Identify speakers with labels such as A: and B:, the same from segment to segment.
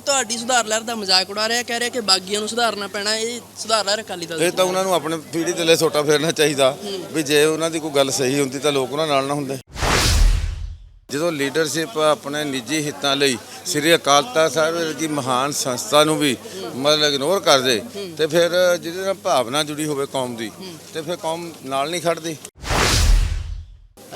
A: ਉਹ ਤੁਹਾਡੀ ਸੁਧਾਰ ਲਹਿਰ ਦਾ ਮਜ਼ਾਕ ਉਡਾ ਰਿਹਾ ਕਹਿ ਰਿਹਾ ਕਿ ਬਾਗੀਆਂ ਨੂੰ ਸੁਧਾਰਨਾ ਪੈਣਾ ਇਹ ਸੁਧਾਰ ਲਹਿਰ ਅਕਾਲੀ ਦਲ
B: ਇਹ ਤਾਂ ਉਹਨਾਂ ਨੂੰ ਆਪਣੇ ਪੀੜੀ ਥੱਲੇ ਸੋਟਾ ਫੇਰਨਾ ਚਾਹੀਦਾ ਵੀ ਜੇ ਉਹਨਾਂ ਦੀ ਕੋਈ ਗੱਲ ਸਹੀ ਹੁੰਦੀ ਤਾਂ ਲੋਕ ਉਹਨਾਂ ਨਾਲ ਨਾ ਹੁੰਦੇ। ਜਦੋਂ ਲੀਡਰਸ਼ਿਪ ਆਪਣੇ ਨਿੱਜੀ ਹਿੱਤਾਂ ਲਈ ਸ੍ਰੀ ਅਕਾਲ ਤਖਤ ਸਾਹਿਬ ਵਰਗੀ ਮਹਾਨ ਸੰਸਥਾ ਨੂੰ ਵੀ ਮਤਲਬ ਇਗਨੋਰ ਕਰ ਦੇ ਤੇ ਫਿਰ ਜਿਹਦੇ ਨਾਲ ਭਾਵਨਾ ਜੁੜੀ ਹੋਵੇ ਕੌਮ ਦੀ ਤੇ ਫਿਰ ਕੌਮ ਨਾਲ ਨਹੀਂ ਖੜਦੀ।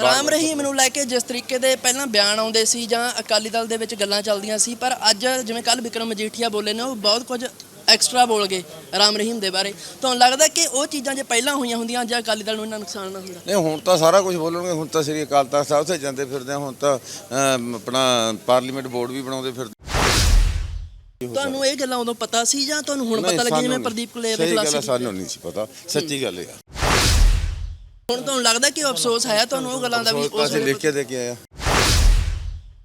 A: ਰਾਮ ਰਹੀਮ ਨੂੰ ਲੈ ਕੇ ਜਿਸ ਤਰੀਕੇ ਦੇ ਪਹਿਲਾਂ ਬਿਆਨ ਆਉਂਦੇ ਸੀ ਜਾਂ ਅਕਾਲੀ ਦਲ ਦੇ ਵਿੱਚ ਗੱਲਾਂ ਚੱਲਦੀਆਂ ਸੀ ਪਰ ਅੱਜ ਜਿਵੇਂ ਕੱਲ ਵਿਕਰਮ ਮਜੀਠੀਆ ਬੋਲੇ ਨੇ ਉਹ ਬਹੁਤ ਕੁਝ ਐਕਸਟਰਾ ਬੋਲ ਗਏ ਰਾਮ ਰਹੀਮ ਦੇ ਬਾਰੇ। ਤੁਹਾਨੂੰ ਲੱਗਦਾ ਕਿ ਉਹ ਚੀਜ਼ਾਂ ਜੇ ਪਹਿਲਾਂ ਹੋਈਆਂ ਹੁੰਦੀਆਂ ਜਾਂ ਅਕਾਲੀ ਦਲ ਨੂੰ ਇਹਨਾਂ ਨੁਕਸਾਨ ਨਾ ਹੁੰਦਾ?
B: ਨਹੀਂ ਹੁਣ ਤਾਂ ਸਾਰਾ ਕੁਝ ਬੋਲਣਗੇ ਹੁਣ ਤਾਂ ਸ੍ਰੀ ਅਕਾਲ ਤਖਤ ਸਾਹਿਬ ਤੇ ਜਾਂਦੇ ਫਿਰਦੇ ਆ ਹੁਣ ਤਾਂ ਆਪਣਾ ਪਾਰਲੀਮੈਂਟ ਬੋਰਡ ਵੀ ਬਣਾਉਂਦੇ ਫਿਰਦੇ
A: ਤੁਹਾਨੂੰ ਇਹ ਗੱਲਾਂ ਉਦੋਂ ਪਤਾ ਸੀ ਜਾਂ ਤੁਹਾਨੂੰ ਹੁਣ ਪਤਾ ਲੱਗੀ ਜਿਵੇਂ ਪ੍ਰਦੀਪ ਕੁਲੇਰ
B: ਆ,
A: ਕੀਤੇ?
B: ਸਾਨੂੰ ਨਹੀਂ ਸੀ ਪਤਾ। ਸੱਚੀ ਗੱਲ ਆ।
A: ਹੁਣ ਤੁਹਾਨੂੰ ਲੱਗਦਾ ਕਿ ਉਹ ਅਫਸੋਸ ਹੈ? ਤੁਹਾਨੂੰ ਉਹ ਗੱਲਾਂ ਦਾ ਵੀ ਉਸ
B: ਅਸੀਂ
A: ਵੇਲੇ
B: ਲਿਖ ਕੇ ਦੇ ਕੇ ਆਏ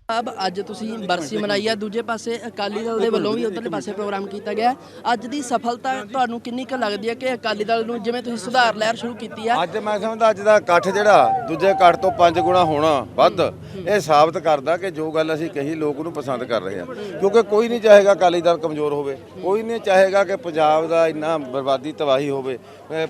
B: ਆ
A: ਸਾਹਿਬ ਅੱਜ ਤੁਸੀਂ ਬਰਸੀ ਮਨਾਈ ਆ। ਦੂਜੇ ਪਾਸੇ ਅਕਾਲੀ ਦਲ ਦੇ ਵੱਲੋਂ ਵੀ ਉਧਰਲੇ ਪਾਸੇ ਪ੍ਰੋਗਰਾਮ ਕੀਤਾ ਗਿਆ। ਅੱਜ ਦੀ ਸਫਲਤਾ ਤੁਹਾਨੂੰ ਕਿੰਨੀ ਕੁ ਲੱਗਦੀ ਹੈ ਕਿ ਅਕਾਲੀ ਦਲ ਨੂੰ ਜਿਵੇਂ ਤੁਸੀਂ ਸੁਧਾਰ ਲਹਿਰ ਸ਼ੁਰੂ ਕੀਤੀ ਆ?
B: ਅੱਜ ਮੈਂ ਸਮਝਦਾ ਅੱਜ ਦਾ ਇਕੱਠ ਜਿਹੜਾ ਦੂਜੇ ਇਕੱਠ ਤੋਂ ਪੰਜ ਗੁਣਾ ਹੋਣਾ ਵੱਧ ਇਹ ਸਾਬਤ ਕਰਦਾ ਕਿ ਜੋ ਗੱਲ ਅਸੀਂ ਕਹੀ ਲੋਕ ਉਹਨੂੰ ਪਸੰਦ ਕਰ ਰਹੇ ਆ। ਕਿਉਂਕਿ ਕੋਈ ਨਹੀਂ ਚਾਹੇਗਾ ਅਕਾਲੀ ਦਲ ਕਮਜ਼ੋਰ ਹੋਵੇ। ਕੋਈ ਨਹੀਂ ਚਾਹੇਗਾ ਕਿ ਪੰਜਾਬ ਦਾ ਇੰਨਾ ਬਰਬਾਦੀ ਤਬਾਹੀ ਹੋਵੇ।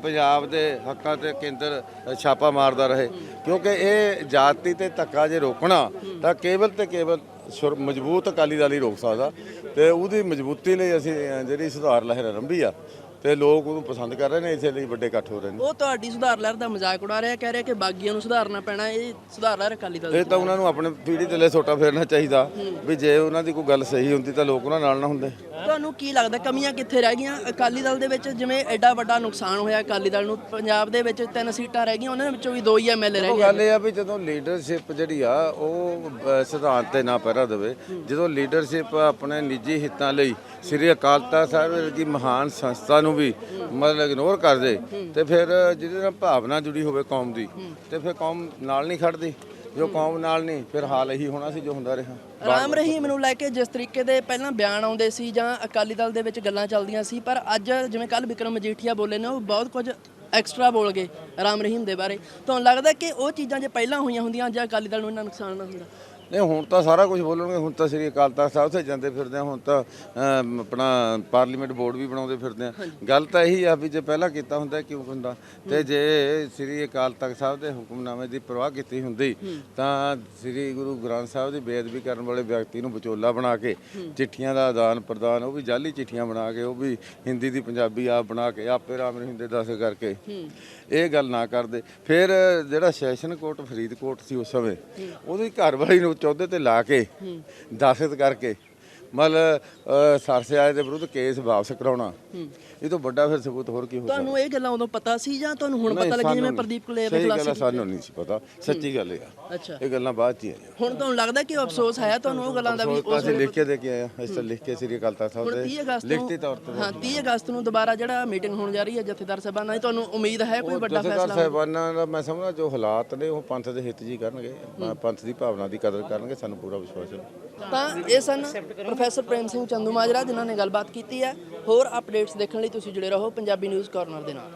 B: ਪੰਜਾਬ ਦੇ ਹੱਕਾਂ ਤੇ ਕੇਂਦਰ ਛਾਪਾ ਮਾਰਦਾ ਰਹੇ। ਕਿਉਂਕਿ ਇਹ ਜਾਤੀ ਤੇ ਧੱਕਾ ਜੇ ਰੋਕਣਾ ਤਾਂ ਕੇਵਲ ਤੇ ਕੇਵਲ ਸੁਰ- ਮਜ਼ਬੂਤ ਅਕਾਲੀ ਦਲ ਹੀ ਰੋਕ ਸਕਦਾ ਤੇ ਉਹਦੀ ਮਜ਼ਬੂਤੀ ਲਈ ਅਸੀਂ ਜਿਹੜੀ ਸੁਧਾਰ ਲਹਿਰ ਆਰੰਭੀ ਆ। ਤੇ ਲੋਕ ਉਹਨੂੰ ਪਸੰਦ ਕਰ ਰਹੇ ਨੇ ਇਸੇ ਲਈ ਵੱਡੇ ਇਕੱਠ ਹੋ ਰਹੇ ਨੇ।
A: ਉਹ ਤੁਹਾਡੀ ਸੁਧਾਰ ਲਹਿਰ ਦਾ ਮਜ਼ਾਕ ਉਡਾ ਰਿਹਾ ਕਹਿ ਰਿਹਾ ਕਿ ਬਾਗੀਆਂ ਨੂੰ ਸੁਧਾਰਨਾ ਪੈਣਾ ਇਹ ਸੁਧਾਰ ਲਹਿਰ ਅਕਾਲੀ ਦਲ
B: ਇਹ ਤਾਂ ਉਹਨਾਂ ਨੂੰ ਆਪਣੇ ਪੀੜੀ ਥੱਲੇ ਸੋਟਾ ਫੇਰਨਾ ਚਾਹੀਦਾ ਵੀ ਜੇ ਉਹਨਾਂ ਦੀ ਕੋਈ ਗੱਲ ਸਹੀ ਹੁੰਦੀ ਤਾਂ ਲੋਕ ਉਹਨਾਂ ਨਾਲ ਨਾ ਹੁੰਦੇ।
A: ਤੁਹਾਨੂੰ ਕੀ ਲੱਗਦਾ ਕਮੀਆਂ ਕਿੱਥੇ ਰਹਿ ਗਈਆਂ? ਅਕਾਲੀ ਦਲ ਦੇ ਵਿੱਚ ਜਿਵੇਂ ਐਡਾ ਵੱਡਾ ਨੁਕਸਾਨ ਹੋਇਆ ਅਕਾਲੀ ਦਲ ਨੂੰ ਪੰਜਾਬ ਦੇ ਵਿੱਚ ਤਿੰਨ ਸੀਟਾਂ ਰਹਿ ਗਈਆਂ ਉਹਨਾਂ ਵਿੱਚੋਂ ਵੀ ਦੋ ਹੀ ਐਮਐਲਏ ਰਹਿ ਗਏ
B: ਗੱਲ ਇਹ ਆ ਵੀ ਜਦੋਂ ਲੀਡਰਸ਼ਿਪ ਜਿਹੜੀ ਆ ਉਹ ਸਿਧਾਂਤ ਤੇ ਨਾ ਪਹਿਰਾ ਦੇਵੇ ਜਦੋਂ ਲੀਡਰਸ਼ਿਪ ਆਪਣੇ ਨਿੱਜੀ ਹਿੱਤਾਂ ਲਈ ਸ੍ਰੀ ਅਕਾਲ ਤਖਤ ਸਾਹਿਬ ਵਰਗੀ ਮਹਾਨ ਸੰਸਥਾ ਨੂੰ ਵੀ ਮਤਲਬ ਇਗਨੋਰ ਕਰ ਦੇ ਤੇ ਫਿਰ ਜਿਹਦੇ ਨਾਲ ਭਾਵਨਾ ਜੁੜੀ ਹੋਵੇ ਕੌਮ ਦੀ ਤੇ ਫਿਰ ਕੌਮ ਨਾਲ ਨਹੀਂ ਖੜਦੀ। ਜੋ ਕੌਮ ਨਾਲ ਨਹੀਂ ਫਿਰ ਹਾਲ ਇਹੀ ਹੋਣਾ ਸੀ ਜੋ ਹੁੰਦਾ ਰਿਹਾ।
A: ਰਾਮ ਰਹੀਮ ਨੂੰ ਲੈ ਕੇ ਜਿਸ ਤਰੀਕੇ ਦੇ ਪਹਿਲਾਂ ਬਿਆਨ ਆਉਂਦੇ ਸੀ ਜਾਂ ਅਕਾਲੀ ਦਲ ਦੇ ਵਿੱਚ ਗੱਲਾਂ ਚੱਲਦੀਆਂ ਸੀ ਪਰ ਅੱਜ ਜਿਵੇਂ ਕੱਲ ਵਿਕਰਮ ਮਜੀਠੀਆ ਬੋਲੇ ਨੇ ਉਹ ਬਹੁਤ ਕੁਝ ਐਕਸਟਰਾ ਬੋਲ ਗਏ ਰਾਮ ਰਹੀਮ ਦੇ ਬਾਰੇ। ਤੁਹਾਨੂੰ ਲੱਗਦਾ ਕਿ ਉਹ ਚੀਜ਼ਾਂ ਜੇ ਪਹਿਲਾਂ ਹੋਈਆਂ ਹੁੰਦੀਆਂ ਜਾਂ ਅਕਾਲੀ ਦਲ ਨੂੰ ਇਹਨਾਂ ਨੁਕਸਾਨ ਨਾ ਹੁੰਦਾ।
B: ਨਹੀਂ ਹੁਣ ਤਾਂ ਸਾਰਾ ਕੁਝ ਬੋਲਣਗੇ ਹੁਣ ਤਾਂ ਸ੍ਰੀ ਅਕਾਲ ਤਖਤ ਸਾਹਿਬ ਤੇ ਜਾਂਦੇ ਫਿਰਦੇ ਆ ਹੁਣ ਤਾਂ ਅਮ, ਆਪਣਾ ਪਾਰਲੀਮੈਂਟ ਬੋਰਡ ਵੀ ਬਣਾਉਂਦੇ ਫਿਰਦੇ ਆ। ਗੱਲ ਤਾਂ ਇਹੀ ਆ ਵੀ ਜੇ ਪਹਿਲਾਂ ਕੀਤਾ ਹੁੰਦਾ ਕਿਉਂ ਹੁੰਦਾ? ਤੇ ਜੇ ਸ੍ਰੀ ਅਕਾਲ ਤਖਤ ਸਾਹਿਬ ਦੇ ਹੁਕਮਨਾਮੇ ਦੀ ਪਰਵਾਹ ਕੀਤੀ ਹੁੰਦੀ ਤਾਂ ਸ੍ਰੀ ਗੁਰੂ ਗ੍ਰੰਥ ਸਾਹਿਬ ਦੀ ਬੇਅਦਬੀ ਕਰਨ ਵਾਲੇ ਵਿਅਕਤੀ ਨੂੰ ਵਿਚੋਲਾ ਬਣਾ ਕੇ ਚਿੱਠੀਆਂ ਦਾ ਆਦਾਨ ਪ੍ਰਦਾਨ ਉਹ ਵੀ ਜਾਲੀ ਚਿੱਠੀਆਂ ਬਣਾ ਕੇ ਉਹ ਵੀ ਹਿੰਦੀ ਦੀ ਪੰਜਾਬੀ ਆਪ ਬਣਾ ਕੇ ਆਪੇ ਰਾਮ ਰਹੀਮ ਦੇ ਦਸ ਕਰਕੇ। ਇਹ ਗੱਲ ਨਾ ਕਰਦੇ। ਫਿਰ ਜਿਹੜਾ ਸੈਸ਼ਨ ਕੋਰਟ ਫਰੀਦਕੋਟ ਸੀ ਉਸ ਸਮੇਂ ਉਹਦੀ ਘਰ ਵਾਲੀ ਨੂੰ ਚੌਧੇ ਤੇ ਲਾ ਕੇ ਦਾਖਤ ਕਰਕੇ ਮਤਲਬ ਅ, ਸਰਸਿਆਏ ਦੇ ਵਿਰੁੱਧ ਕੇਸ ਵਾਪਸ ਕਰਾਉਣਾ। ਇਹ ਤੋਂ ਵੱਡਾ ਫਿਰ ਸਬੂਤ ਹੋਰ ਕੀ ਹੋ ਸਕਦਾ?
A: ਤੁਹਾਨੂੰ ਇਹ ਗੱਲਾਂ ਉਦੋਂ ਪਤਾ ਸੀ ਜਾਂ ਤੁਹਾਨੂੰ ਹੁਣ ਪਤਾ ਲੱਗੀ ਜਿਵੇਂ। ਪ੍ਰਦੀਪ ਕੁਲੇਰ
B: ਆ,
A: ਕੀਤੇ?
B: ਸਾਨੂੰ ਨਹੀਂ ਸੀ ਪਤਾ। ਸੱਚੀ ਗੱਲ
A: ਅੱਛਾ।
B: ਇਹ ਗੱਲਾਂ ਬਾਅਦ ਚ ਹੀ ਆਈਆਂ।
A: ਹੁਣ ਤੁਹਾਨੂੰ ਲੱਗਦਾ ਕਿ ਅਫਸੋਸ ਹੈ ਤੁਹਾਨੂੰ ਉਹ ਗੱਲਾਂ ਦਾ ਵੀ? ਉਸ
B: ਅਸੀਂ ਲਿਖ ਕੇ ਦੇ ਕੇ ਆਏ ਆ। ਇਸ ਤਰ੍ਹਾਂ ਲਿਖ ਕੇ ਸ੍ਰੀ ਅਕਾਲ ਤਖਤ ਸਾਹਿਬ ਦੇ
A: 30 ਅਗਸਤ
B: ਲਿਖਤੀ ਤੌਰ ਤੇ
A: ਹਾਂ 30 ਅਗਸਤ ਨੂੰ ਦੁਬਾਰਾ ਜਿਹੜਾ ਮੀਟਿੰਗ ਹੋਣ ਜਾ ਰਹੀ ਹੈ ਜਥੇਦਾਰ ਸਾਹਿਬਾਨਾਂ ਦੀ ਤੁਹਾਨੂੰ ਉਮੀਦ ਹੈ ਕੋਈ ਵੱਡਾ
B: ਜਥੇਦਾਰ
A: ਫੈਸਲਾ?
B: ਸਾਹਿਬਾਨਾਂ ਦਾ ਮੈਂ ਸਮਝਦਾ ਜੋ ਹਾਲਾਤ ਨੇ ਉਹ ਪੰਥ ਦੇ ਹਿੱਤ ਜੀ ਕਰਨਗੇ ਪੰਥ ਦੀ ਭਾਵਨਾ ਦੀ ਕਦਰ ਕਰਨਗੇ ਸਾਨੂੰ ਪੂਰਾ ਵਿਸ਼ਵਾਸ ਹੈ।
A: ਤਾਂ ਇਹ ਸਨ ਪ੍ਰੋਫੈਸਰ ਪ੍ਰੇਮ ਸਿੰਘ ਚੰਦੂਮਾਜਰਾ ਜਿਨ੍ਹਾਂ ਨੇ ਗੱਲਬਾਤ ਕੀਤੀ ਹੈ। ਹੋਰ ਅਪਡੇਟਸ ਦੇਖਣ ਲਈ ਤੁਸੀਂ ਜੁੜੇ ਰਹੋ ਪੰਜਾਬੀ ਨਿਊਜ਼ ਕਾਰਨਰ ਦੇ ਨਾਲ।